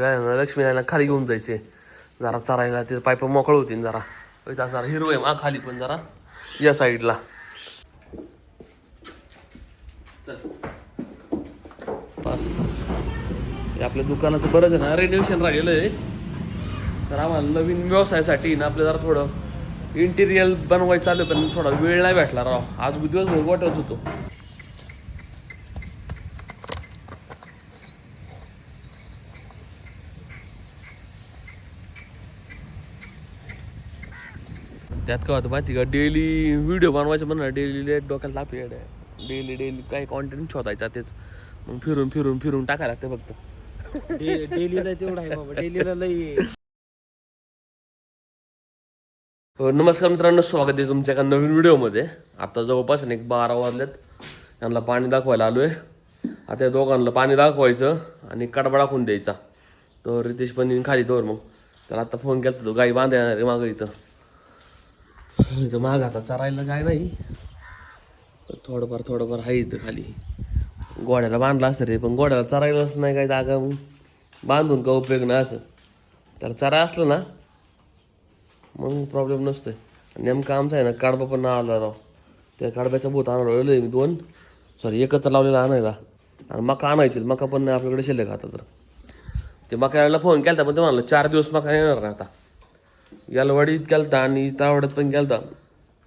लक्ष्मीला खाली घेऊन जायचे. जरा चरायला ते पाईप मोकळ होतील जरा. इथं जरा हिरवं आहे खाली पण जरा. या साईडला. चल. बस. हे आपल्या दुकानाचं बरंच आहे ना रेनोव्हेशन राहिलेलं आहे. तर आम्हाला नवीन व्यवसायासाठी ना आपलं जरा थोडं इंटिरियल बनवायचं आलं पण थोडा वेळ नाही भेटला राव. आज दिवसभर वाटत होतो. त्यात काय होतं माहिती का? डेली व्हिडिओ बनवायचं म्हणा डेली डोक्याला ताप येड आहे डेली डेली काही कॉन्टेंट शोधायचा तेच. मग फिरून फिरून फिरून टाकायला लागते फक्त. डेलीला तेवढं आहे बाबा. डेलीला लई अ, नमस्कार मित्रांनो स्वागत आहे तुमच्या एका नवीन व्हिडिओमध्ये आता जवळपास एक बारा वाजलेत. यांना पाणी दाखवायला आलो आहे आता या दोघांना पाणी दाखवायचं आणि कडबा दाखवून द्यायचा. तर रितेश पण खाली तोवर मग. त्याला आता फोन केला तो गाई बांधायला मागं इथं. इथं माग आता चरायला काय नाही. तर थोडंफार थोडंफार आहे इथं खाली. गोड्याला बांधला असतं रे पण गोड्याला चरायलाच नाही काय जागा मग बांधून का उपयोग नाही असं. त्याला चरा असलं ना मग प्रॉब्लेम नसतोय. नेमकं आमचं आहे ना काडबा पण नाही आला राव. त्या काडब्याचा भूत आणायला मी दोन. सॉरी एकच तर लावलेला आणायला. आणि मका आणायची मका पण नाही आपल्याकडे शिल्लक आता तर. ते मकाला फोन केला पण ते म्हणाला चार दिवस मका येणार नाही आता. यालवाडीत गेलता आणि तावड्यात पण गेलता.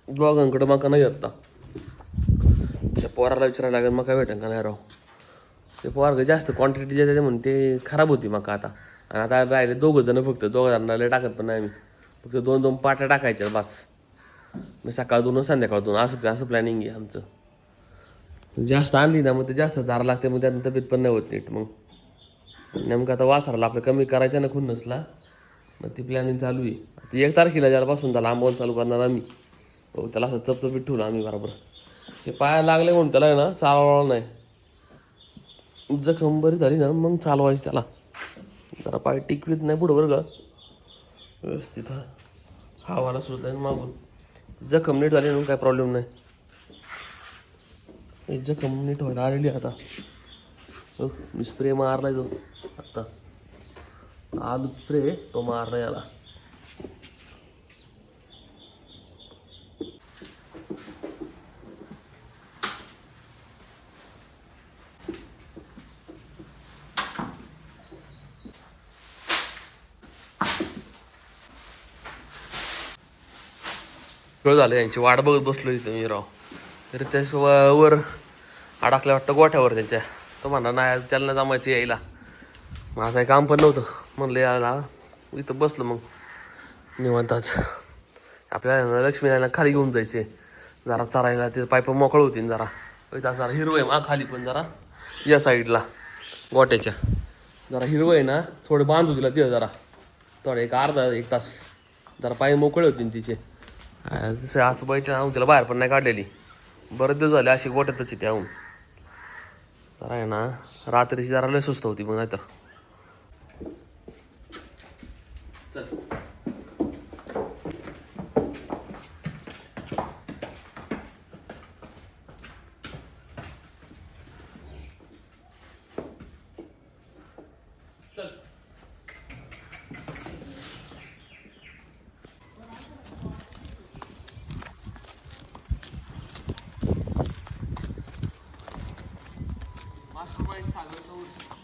दोघांकडे मका नाही आता त्या पोराला विचारायला लागेल मका भेटेल का नाही राव? ते पोरग जास्त क्वांटिटी देते म्हणून ते खराब होती मका आता. आणि आता राहिले दोघं जण फक्त दोघं जणांना टाकत पण नाही मी फक्त दोन दोन पाट्या टाकायच्या बस. मी सकाळ दोन संध्याकाळ दोन असं असं प्लॅनिंग आहे आमचं. जास्त आणली ना मग ते जास्त चारा लागते मग त्यानं तब्येत पण नाही होत नीट मग. नेमकं आता वासराला आपलं कमी करायचं ना खून नसला मग ती प्लॅनिंग चालू आहे. आता एक तारखेला ज्यापासून त्याला आंबोल चालू करणार आम्ही. हो त्याला असं चपचपीत ठेवलं आम्ही बरोबर. ते पाया लागले म्हणून त्याला आहे ना चालवला नाही. जखम बरी झाली ना मग चालवायची त्याला. जरा पाय टिकवीत नाही पुढं बरं का. व्यवस्थित हा. हवाला सुचला मागून. जखम नीट झाली म्हणून काय प्रॉब्लेम नाही. जखम नीट व्हायला आलेली आता. हो, मी स्प्रे मारलाय जो आता. आलू स्प्रे तो मारने याला. वेळ झालं यांची वाट बघत बसलो इथं मी राव. तरी त्याच वर अडकल्या वाटतं गोठ्यावर त्यांच्या. तो म्हणा नाही त्याला जमायचं यायला. माझं काही काम पण नव्हतं. म्हणलं यायला इथं बसलो मग. निवांताच आपल्याला लक्ष्मीला खाली घेऊन जायचे जरा चरायला ते पायप मोकळ होतील जरा. इथं जरा हिरवं आहे मा खाली पण जरा. या साईडला गोट्याच्या. जरा हिरवं आहे ना थोडं बांधू दिला तिथं जरा. थोडं एक अर्धा एक तास. जरा पाय मोकळे होतील तिचे. जसं असं बाईच्या तिला बाहेर पण नाही काढलेली. बरेच दिवस झाले अशी गोट्यातच येते आहून जरा आहे ना रात्रीची जरा लय सुस्त होती मग नाहीतर. 正。正。把书包一擦，都收。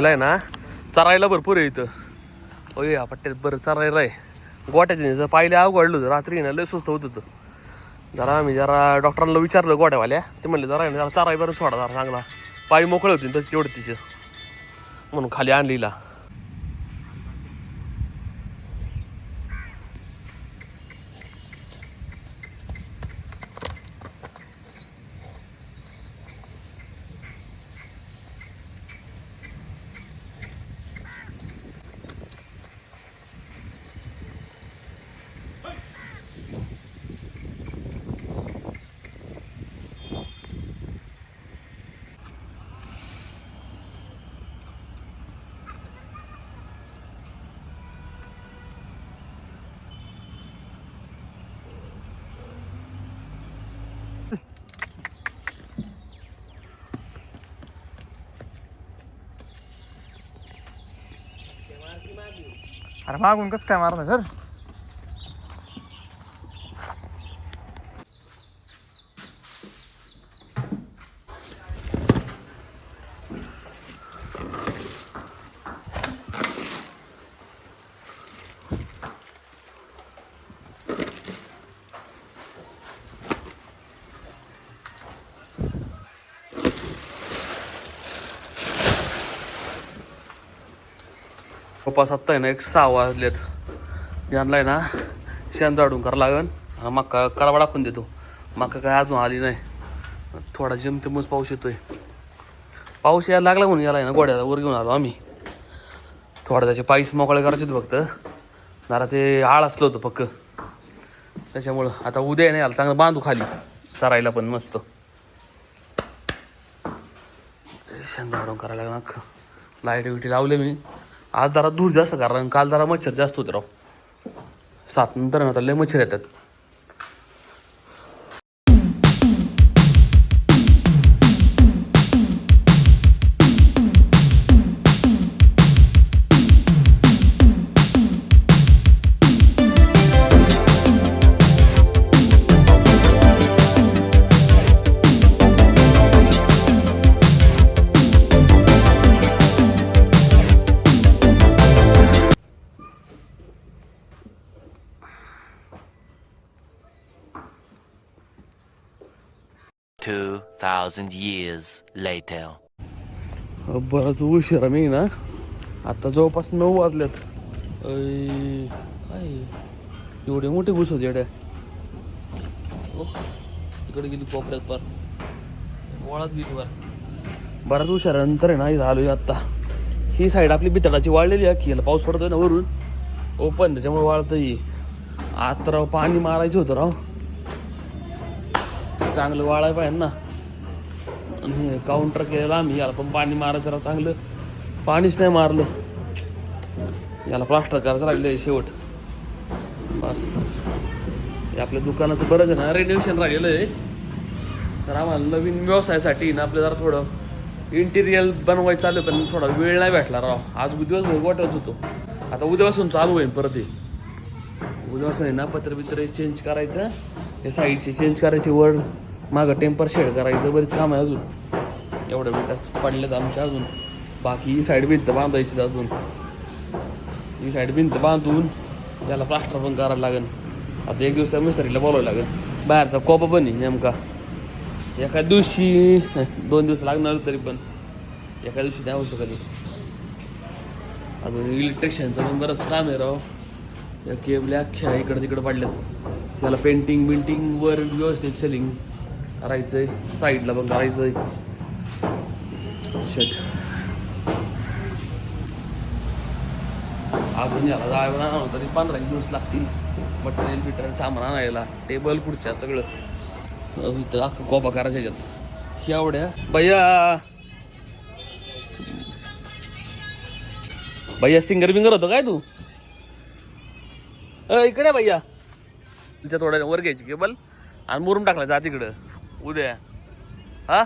बिलाय ना चरायला भरपूर आहे इथं. होय या पट्ट्यात बरं चरायला आहे. गोट्याच्या जर पाहिले अवघडलं होतं. रात्री ना लय सुस्त होत होतं. जरा आम्ही जरा डॉक्टरांना विचारलं गोट्यावाल्या. ते म्हणले जरा जरा चराय बरं सोडा जरा चांगला. पायी मोकळे होती तशी तेवढं तिचं. म्हणून खाली आणलीला. अरे मागून कसं काय मारणार? सर कपास आत्ता आहे ना एक सहा वाजलेत यांना आहे ना शेण जाडून करावं लागन. आणि मका कडवा टाकून देतो. मका काय अजून आली नाही. थोडा जमतेमच पाऊस येतोय. पाऊस यायला लागला म्हणून याला आहे ना गोड्याला वर घेऊन आलो आम्ही. थोडा त्याचे पाईस मोकळे करायचे होते फक्त. जरा ते आळ असलं होतं पक्क. त्याच्यामुळं आता उद्या नाही आलं चांगलं बांधू खाली. चरायला पण मस्त. शेण जाडून करायला लागणार लाइट बिटी लावले मी. आज जरा दूर जास्त कारण काल जरा मच्छर जास्त होते राव. सात नंतर आता लय मच्छर येतात. Two thousand years later. बराच उशिरा मी ना आता जवळपास नऊ वाजल्यात अय काय? एवढे मोठे घुस होते येड्या. ओह, इकडे गेली कोपऱ्यात पार. वळात गेली पार. बराच उशिरानंतर आहे ना इथं आलोय आत्ता ही साईड आपली बितडाची वाळलेली आहे की याला पाऊस पडतोय ना वरून. ओपन त्याच्यामुळे वाळतंय. आता राव पाणी मारायचं होतं राव. चांगलं वाळाय पाहिजे ना. आणि काउंटर केलेला आम्ही. याला पण पाणी मारायचं चांगलं. पाणीच नाही मारलं. याला प्लास्टर करायचं लागलं शेवट. बस. हे आपल्या दुकानाचं बरंच आहे ना रेनोव्हेशन राहिलेलं आहे. तर आम्हाला नवीन व्यवसायासाठी ना आपलं जरा थोडं इंटिरियल बनवायचं चालू पण थोडा वेळ नाही भेटला राव. आज दिवसभर वाटत होतो. आता उद्यापासून चालू होईल परत हे. उद्यापासून आहे ना पत्र बित्र चेंज करायचं. हे साईडची चेंज करायची वर मागं टेम्पर शेड करायचं बरीच काम आहे अजून. एवढ्या मिनिटास पडलेत आमच्या अजून. बाकी ही साईड भिंत बांधायची अजून. ही साईड भिंत बांधून त्याला प्लास्टर पण करायला लागेल. आता एक दिवस त्या मिस्त्रीला बोलावं लागेल. बाहेरचा कोपा पण आहे नेमका. एका दिवशी दोन दिवस लागणार तरी पण. एका दिवशी द्यावं शकत अजून इलेक्ट्रिशियनचं पण बरंच काम आहे राव. या केबल्या अख्ख्या इकडं तिकडं पडल्यात. त्याला पेंटिंग बिंटिंग वर व्यवस्थित सेलिंग करायचंय. साईडला पण करायचंय. शेट अजून याला जायला ना तरी पंधरा एक दिवस लागतील. मटेरियल बिटेरियल सामान आणायला. टेबल खुर्च्या सगळं. इथं अख्खा कोपा करायच्या ह्याच्यात एवढ्या. भैया! भैया सिंगर बिंगर होतो काय तू? अ इकडे आहे भैया. तुमच्या थोड्या वर घ्यायची केबल आणि मुरुम टाकला जा तिकडं. उद्या. हा?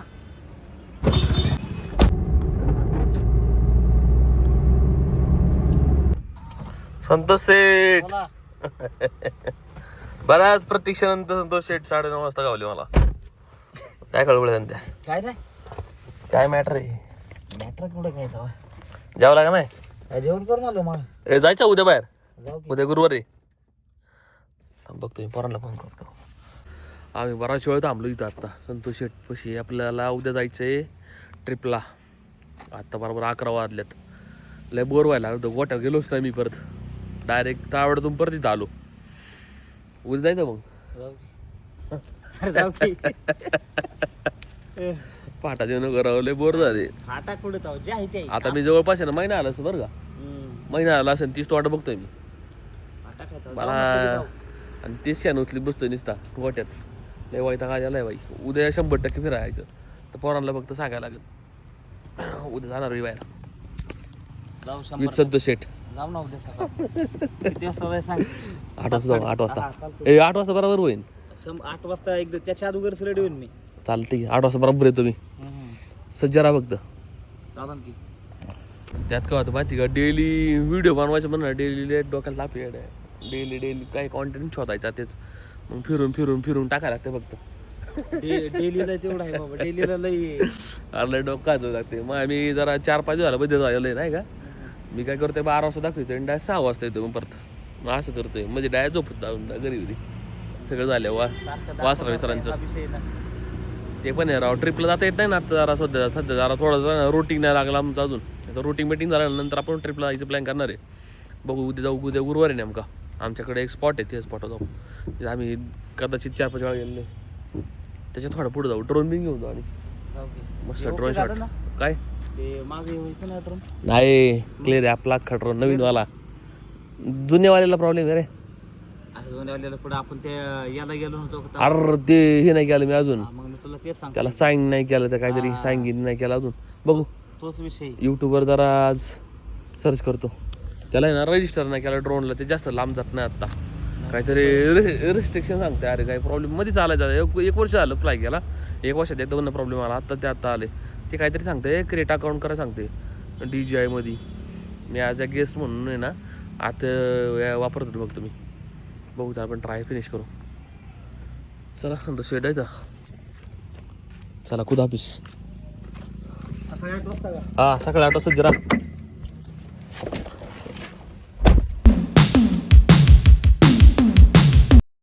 संतोष सेठ बोला. बऱ्याच प्रतीक्षेनंतर संतोष शेठ साडेनऊ वाजता गावले मला. काय कळवळ त्या? काय नाही काय मॅटर आहे? मॅटर कुठं काय तेव्हा? जावं लागा नाही? जेवण करून आलो मग. ए जायचं उद्या बाहेर. जाऊ की. उद्या गुरुवारी. बघतो मी पोरांना फोन करतो आम्ही बराच वेळ थांबलो इथं आत्ता संतोष शेटपशी आपल्याला उद्या जायचं आहे ट्रिपला आत्ता बरोबर अकरा वाजल्यात लय बोर व्हायला लागलं होतं. गोट्यावर गेलोच नाही मी परत डायरेक्ट तावड्यातून परत इथं आलो उद्या जायचं मग जाऊ की. पाटा देणं करावं लय बोर झाले फाटा कुठं जाऊ जे आहे ते आहे. आता मी जवळपास आहे ना महिना आला असं बरं का. महिना आला असेल तीच वाट बघतोय मी फाटा. मला. आणि तेच शान उचली बसतोय निसता गोट्यात. लय वाईटा काय झालाय बाई. उद्या शंभर टक्के फिरायचं. तर पोरांना फक्त सांगायला लागेल. उद्या जाणार जाऊ शंभर विथ संतोष शेठ. आठ वाजता जाऊ आठ वाजता चालतं. ए आठ वाजता बरोबर होईन. शं- आठ वाजता एकदा त्याच्या अगोदरच रेडी होईन मी. आहे आठ वाजता बरोबर येतो मी. सज्जा राहा फक्त त्यात काय होतं माहिती का डेली व्हिडिओ बनवायचं म्हणून डेली डोक्याला ताप येड डेली डेली काही कॉन्टेंट शोधायचा तेच. मग फिरून फिरून फिरून टाकायला लागते फक्त. डेलीला तेवढं आहे बाबा डेलीला लई अरे डोका जो लागते. मग आम्ही जरा चार पाच दिवसाला बद्दल झालेलं नाही का? मी काय करतोय बारा वाजता दाखवतोय आणि डायरेक्ट सहा वाजता येतो मग परत. मग असं करतोय. म्हणजे डायरेक्ट झोपत जाऊन घरी घरी. सगळं झालं वा. वासरा विसरांचं ते पण आहे राव. ट्रिपला जाता येत नाही ना आता जरा सध्या. सध्या जरा थोडं जरा रुटीन नाही लागला आमचं अजून. आता रुटीन मिटिंग झाल्यानंतर आपण ट्रिपला जायचं प्लॅन करणार आहे. बघू उद्या जाऊ उद्या गुरुवार आहे नेमका. आमच्याकडे एक स्पॉट आहे ते स्पॉटवर जाऊ तिथे आम्ही कदाचित चार पाच वेळा गेलो त्याच्यात थोडं पुढे जाऊ. ड्रोन बिन घेऊन जाऊ आणि. मस्त ड्रोन शॉट? काय? ड्रोन नाही क्लिअर आहे आपला खटर नवीनवाला जुन्यावाल्याला प्रॉब्लेम आहे रे. आपण ते याला गेलो नव्हतो? अरे ते हे नाही केलं मी अजून. तुला तेच त्याला साईन नाही केलं तर काहीतरी साईन नाही केलं अजून. बघू. तोच विषय. यूट्यूबवर जरा आज सर्च करतो. त्याला आहे ना रजिस्टर नाही केलं ड्रोनला ते जास्त लांब जात नाही आत्ता काहीतरी रिस्ट्रिक्शन सांगते अरे काही प्रॉब्लेममध्ये चालायचं एक एक वर्ष झालं फ्लाय केला. एक वर्षात एकदा दोन प्रॉब्लेम आला आत्ता ते आत्ता आले. ते काहीतरी सांगते क्रिएट अकाउंट करा सांगते डी जी आयमध्ये मी ॲज अ गेस्ट म्हणून आहे ना आता वापरत होतो बघ तुम्ही. बघू तर आपण ट्राय फिनिश करू. चला नंतर शेड आहे चला खुद ऑफिस हा सकाळी आठ वाजता जरा.